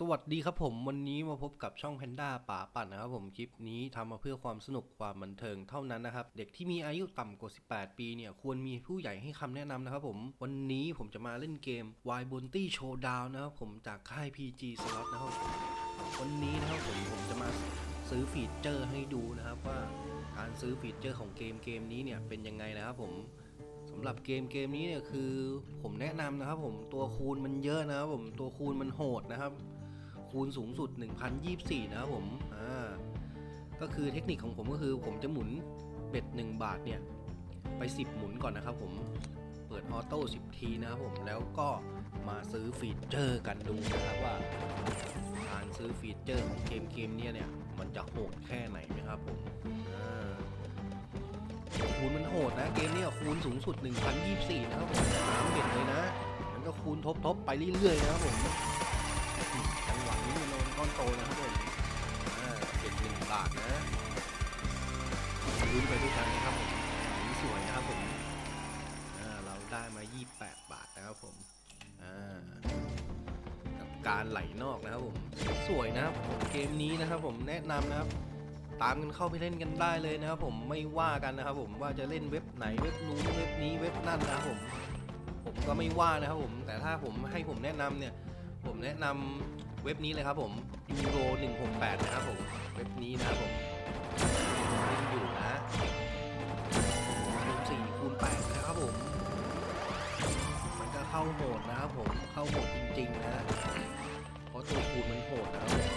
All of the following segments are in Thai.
สวัสดีครับผมวันนี้มาพบกับช่องแพนด้าป่าปั่นนะครับผมคลิปนี้ทำมาเพื่อความสนุกความบันเทิงเท่านั้นนะครับเด็กที่มีอายุต่ำกว่า 18 ปีเนี่ยควรมีผู้ใหญ่ให้คำแนะนำนะครับผมวันนี้ผมจะมาเล่นเกม Y b o n t y Showdown นะครับผมจากค่าย PG Slot นะครับวันนี้นะครับผมผมจะมาซื้อฟีเจอร์ให้ดูนะครับว่าการซื้อฟีเจอร์ของเกมเกมนี้เนี่ยเป็นยังไงนะครับผมสำหรับเกมเกมนี้เนี่ยคือผมแนะนำนะครับผมตัวคูณมันเยอะนะครับผมตัวคูณมันโหดนะครับ คูณสูงสุด 1024 นะครับผม อ่า ก็คือเทคนิคของผมก็คือผมจะหมุนเบ็ด 1 บาทเนี่ย ไป 10 หมุนก่อนนะครับผม เปิดออโต้ 10 ทีนะครับผม แล้วก็มาซื้อฟีเจอร์กันดูนะครับว่า การซื้อฟีเจอร์ของเกมเกมเนี้ยเนี่ย มันจะโหดแค่ไหนนะครับผม อ่าคูณมันโหดนะเกมเนี้คูณสูงสุด 1024 นะครับผมสามเบ็ดเลยนะ มันก็คูณทบๆ ไปเรื่อยๆ นะครับผม อนโตนะครับผมอ่าเบ็ดหนึ่งบาทนะลุ้นไปด้วยกันนะครับผมสีสวยนะครับผมอ่าเราได้มา 28 บาทนะครับผมอ่ากับการไหลนอกนะครับผมสวยนะครับผมเกมนี้นะครับผมแนะนำนะครับตามกันเข้าไปเล่นกันได้เลยนะครับผมไม่ว่ากันนะครับผมว่าจะเล่นเว็บไหนเว็บนู้นเว็บนี้เว็บนั่นนะครับผมผมก็ไม่ว่านะครับผมแต่ถ้าผมให้ผมแนะนำเนี่ย ผมแนะนำ เว็บนี้เลยครับผมยูโร168 นะครับผม เว็บนี้นะครับผมเล่นอยู่นะคูณ4คูณ8นะครับผม มันก็เข้าโหมดนะครับผม เข้าโหมดจริงๆนะ เพราะตัวคูณมันโหดนะครับผม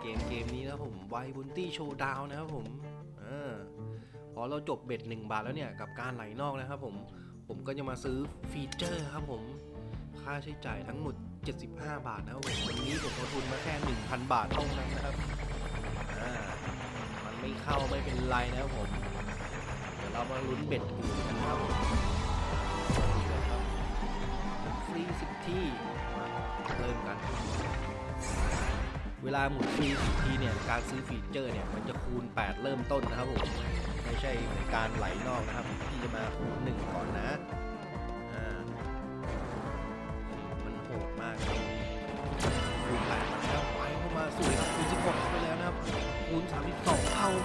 เกมเกมนี้นะผมไวบุนตี้โชว์ดาวนะครับผมอาพอเราจบเบ็ด 1 บาทแล้วเนี่ย กับการไหลนอกนะครับผม ผมก็จะมาซื้อฟีเจอร์ครับผม ค่าใช้จ่ายทั้งหมด 75 บาทนะครับผมวันนี้ผมลงทุนมาแค่ 1,000 บาทเท่านั้นนะครับอ่ามันไม่เข้าไม่เป็นไรนะครับผม เดี๋ยวเรามาลุ้นเบ็ดอื่นกันนะครับผมนี่เลยครับฟรีสิบที่เริ่มกัน เวลาหมุนฟรีสิบทีเนี่ยการซื้อฟีเจอร์เนี่ยมันจะคูณ 8 เริ่มต้นนะครับผม ไม่ใช่เหมือนการไหลนอกนะครับที่จะมาคูณ 1 ก่อนนะ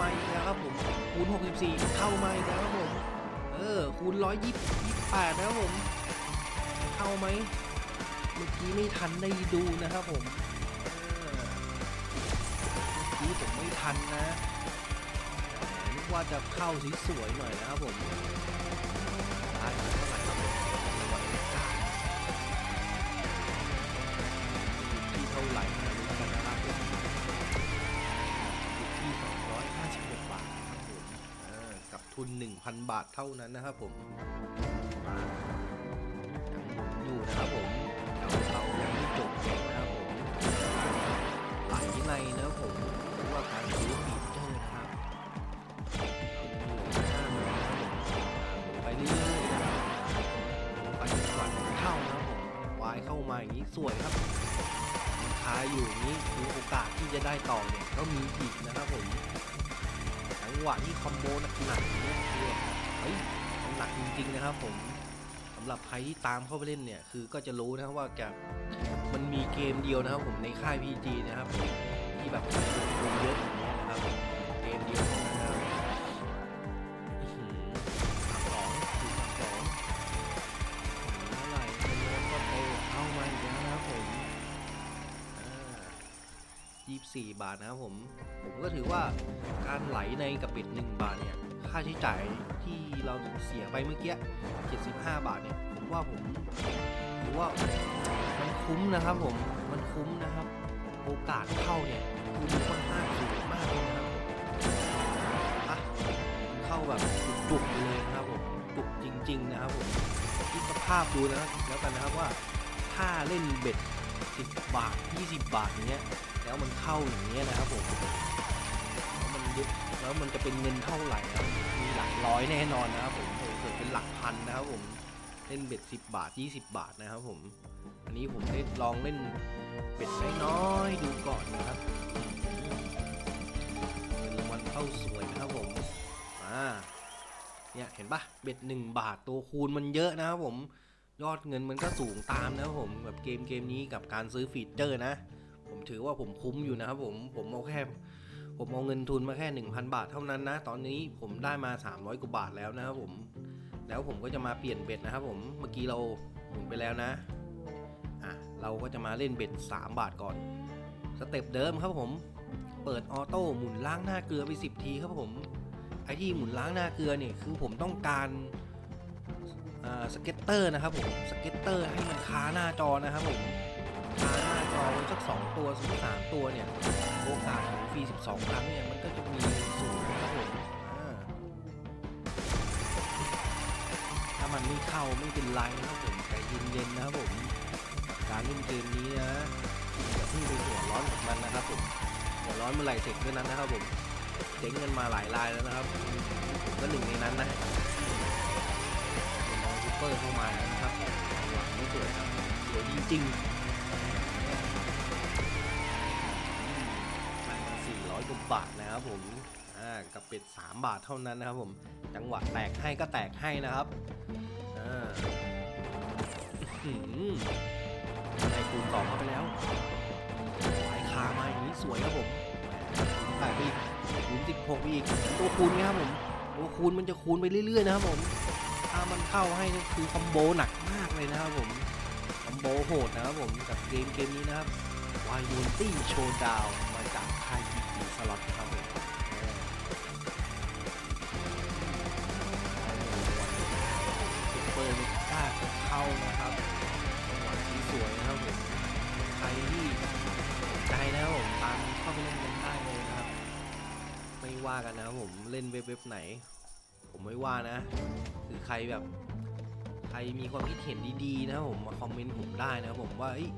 มาอีกแล้วครับผมคูณ 64เข้ามาอีกแล้วครับผมเออคูณ 128นะครับผมเข้าไหมเมื่อกี้ไม่ทันได้ดูนะครับผมเมื่อกี้ผมไม่ทันนะนึกว่าจะเข้าสวยๆหน่อยนะครับผม ทุน 1,000 บาทเท่านั้นนะครับผมมายังหมุนอยู่นะครับผมเรายังไม่จบนะครับผมไหลในนะครับผมว่าการซื้อฟีเจอร์นะครับไปเรื่อยๆนะครับไปจนกว่าเข้านะครับผมวายเข้ามาอย่างนี้สวยครับราคาอยู่อย่างนี้คือโอกาสที่จะได้ต่อเนี่ยก็มีอีกนะครับผม จังหวะที่คอมโบหนักๆเนี่ยคือเฮ้ยมันหนักจริงๆนะครับผมสำหรับใครที่ตามเข้าไปเล่นเนี่ยคือก็จะรู้นะครับว่าแกมันมีเกมเดียวนะครับผมในค่าย PG นะครับผมที่แบบคนเยอะอย่างเงี้ยนะครับเกมเดียวเท่านั้นนะครับสองสองเท่าไร่เงินก็โตเข้ามาอีกแล้วนะครับผมยี่สิบสี่บาทนะครับผม ผมก็ถือว่าการไหลในกับเป็ดหนึ่งบาทเนี่ยค่าใช้จ่ายที่เราเสียไปเมื่อกี้ 75 บาทเนี่ยผมว่าผมถือว่ามันคุ้มนะครับผมมันคุ้มนะครับ โอกาสเข้าเนี่ยคือมันค่อนข้างสูงมากเลยนะครับอะมันเข้าแบบจุกๆเลยนะครับผมจุกจริง ๆ นะครับผมคิดสภาพดูนะครับแล้วกันนะครับว่าถ้าเล่นเบ็ด 10 บาท 20 บาทอย่างเงี้ยแล้วมันเข้าอย่างเงี้ยนะครับผม ยอะแล้วมันจะเป็นเงินเท่าไหร่ครับมีหลักร้อยแน่นอนนะครับผมเกิดเป็นหลักพันนะครับผมเล่นเบ็ด10 บาท 20 บาทนะครับผม อันนี้ผมได้ลองเล่นเบ็ดน้อยๆดูก่อนนะครับเงินรางวัลเข้าสวยนะครับผมอ่าเนี่ยเห็นปะเบ็ด1บาทตัวคูณมันเยอะนะครับผมยอดเงินมันก็สูงตามนะครับผมแบบเกมเกมนี้กับการซื้อฟีเจอร์นะ ผมถือว่าผมคุ้มอยู่นะครับผมผมเอาแค่ ผมเอาเงินทุนมาแค่ 1,000 บาทเท่านั้นนะ ตอนนี้ผมได้มา 300 กว่าบาทแล้วนะครับผม แล้วผมก็จะมาเปลี่ยนเบ็ดนะครับผม เมื่อกี้เราหมุนไปแล้วนะ อะ เราก็จะมาเล่นเบ็ด 3 บาทก่อน สเต็ปเดิมครับผม เปิดออโต้หมุนล้างหน้าเกลือไป 10 ทีครับผม ไอที่หมุนล้างหน้าเกลือเนี่ยคือผมต้องการสเก็ตเตอร์นะครับผม สเก็ตเตอร์ให้มันค้าหน้าจอนะครับผม ค้าหน้าจอไว้สัก2ตัวสักสามตัวเนี่ย โอกาสของฟรี12ครั้งเนี่ย มันก็จะมีสูงนะครับผมถ้ามันไม่เข้าไม่เป็นไรนะครับผมใจเย็นๆนะครับผม การเล่นเกมนี้นะอย่าเพิ่งไปหัวร้อนกับมันนะครับผมหัวร้อนเมื่อไหร่เสร็จเมื่อนั้นนะครับผมเจ๊งกันมาหลายรายแล้วนะครับผมก็หนึ่งในนั้นนะเป็นน้องซูเปอร์เข้ามานะครับหวังไม่สวยครับสวยจริงๆ บาทนะครับผมอ่ากับเป็ด 3 บาทเท่านั้นนะครับผมจังหวะแตกให้ก็แตกให้นะครับอ่าได้คูณสอเข้าไปแล้วสายคามาอย่างนี้สวยครับผมแปดอีกคูณสิบหกอีกตัวคูณนี่ยครับผมตัวคูณมันจะคูณไปเรื่อยๆนะครับผมถ้ามันเข้าให้นี่คือคอมโบหนักมากเลยนะครับผมคอมโบโหดนะครับผมกับเกมเกมนี้นะครับวายยูนตี้โชว์ดาว สล็อตครับผมซุปเปอร์ลูก้าเข้านะครับจังหวะที่สวยนะครับผมใครที่ใจนะครับผมตามเข้าไปเล่นกันได้เลยนะครับ ไม่ว่ากันนะครับผมเล่นเว็บเว็บไหน ผมไม่ว่านะ คือใครแบบใครมีความคิดเห็นดีๆนะครับผมมาคอมเมนต์ผมได้นะครับผมว่าเอ้ย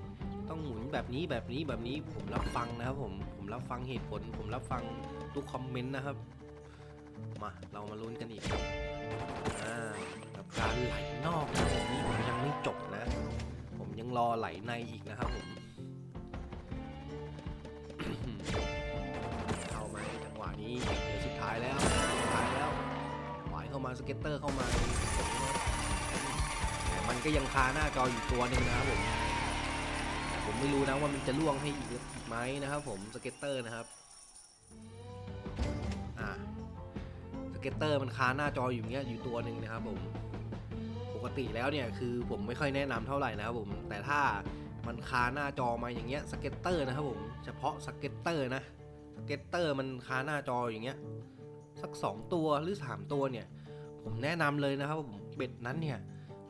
ต้องหมุนแบบนี้แบบนี้แบบนี้ผมรับฟังนะครับผมผมรับฟังเหตุผล ผมรับฟังทุกคอมเมนต์นะครับ มาเรามาลุ้นกันอีกอ่ากับการไหลนอกนะครับผมนี่ผมยังไม่จบนะ ผมยังรอไหลในอีกนะครับผมเข้ามาจังหวะนี้เดี๋ยวสุดท้ายแล้วสุดท้ายแล้วหวเข้ามาสเก็ตเตอร์เข้ามามันก็ยังคาหน้าจออยู่ตัวหนึ่งนะครับผม ผมไม่รู้นะว่ามันจะล่วงให้อีกไหมนะครับผมสเก็ตเตอร์นะครับอ่าสเก็ตเตอร์มันค้าหน้าจออยู่เงี้ยอยู่ตัวหนึ่งนะครับผมปกติแล้วเนี่ยคือผมไม่ค่อยแนะนำเท่าไหร่นะครับผมแต่ถ้ามันคาหน้าจอมาอย่างเงี้ยสเก็ตเตอร์นะครับผมเฉพาะสเก็ตเตอร์นะสเก็ตเตอร์มันคาหน้าจออย่างเงี้ยสัก 2 ตัวหรือ 3 ตัวเนี่ย ผมแนะนำเลยนะครับผมเบ็ดนั้นเนี่ย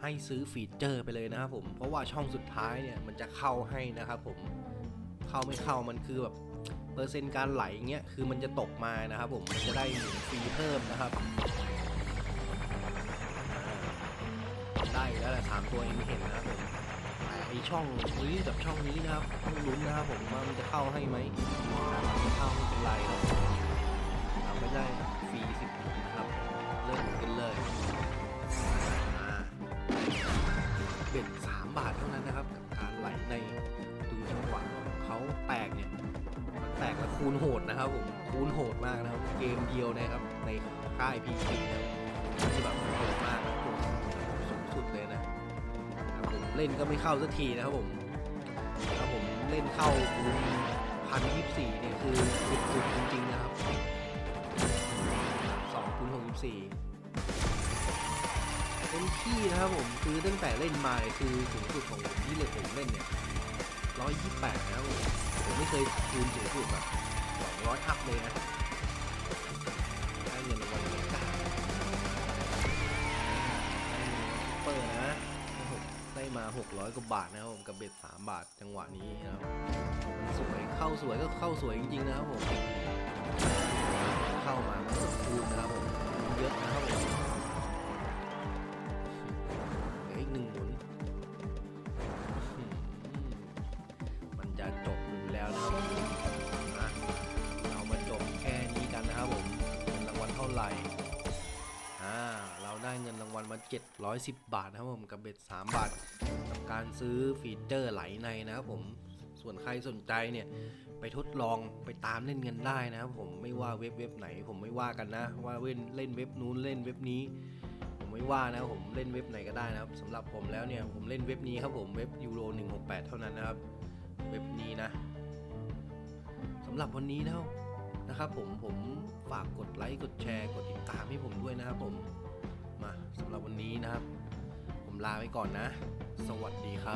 ให้ซื้อฟีเจอร์ไปเลยนะครับผมเพราะว่าช่องสุดท้ายเนี่ยมันจะเข้าให้นะครับผมเข้าไม่เข้ามันคือแบบเปอร์เซ็นต์การไหลเงี้ยคือมันจะตกมานะครับผมมันจะได้หมุนฟรีเพิ่มนะครับ ได้แล้วแหละสามตัวเองเห็นนะครับผมไอช่องนี้กับช่องนี้นะครับต้องลุ้นนะครับผมว่ามันจะเข้าให้ไหม เกมเดียวนะครับในค่ายพีซีนะที่แบบโหดมากครับผมสูงสุดเลยนะครับผมเล่นก็ไม่เข้าสักทีนะครับผมถ้าผมเล่นเข้าคูณพันยี่สี่เนี่ยคือสุดๆจริงๆนะครับสองคูณหกยี่สี่เต็มที่นะครับผมคือตั้งแต่เล่นมาเนี่ยคือสูงสุดของผมที่เลยผมเล่นเนี่ยร้อยยี่สิบแปดนะครับผมผมไม่เคยคูณสูงสุดแบบสองร้อยอัพเลยนะ มา 600 กว่าบาทนะครับผมกับเบ็ด 3 บาทจังหวะนี้นะครับสวยเข้าสวยก็เข้าสวยจริงๆนะครับผมเข้ามามันก็คูณนะครับผมเยอะนะครับผมเหลืออีกหนึ่งหมุนมันจะจบอยู่แล้วนะครับผมอะเรามาจบแค่นี้กันนะครับผมเงินรางวัลเท่าไหร่ วัลมา 710 บาทนะครับผมกับเบ็ด 3 บาท กับการซื้อฟีเจอร์ไหลในนะครับผมส่วนใครสนใจเนี่ยไปทดลองไปตามเล่นเงินได้นะครับผมไม่ว่าเว็บเว็บไหน ผมไม่ว่ากันนะ ว่าเล่นเล่นเว็บนู้นเล่นเว็บนี้ ผมไม่ว่านะผมเล่นเว็บไหนก็ได้นะครับสำหรับผมแล้วเนี่ยผมเล่นเว็บนี้ครับผมเว็บยูโร168 เท่านั้นนะครับเว็บนี้นะสำหรับวันนี้แล้วนะครับผมผมฝากกดไลค์กดแชร์กดติดตามให้ผมด้วยนะครับผม มาสำหรับวันนี้นะครับ ผมลาไปก่อนนะ สวัสดีครับ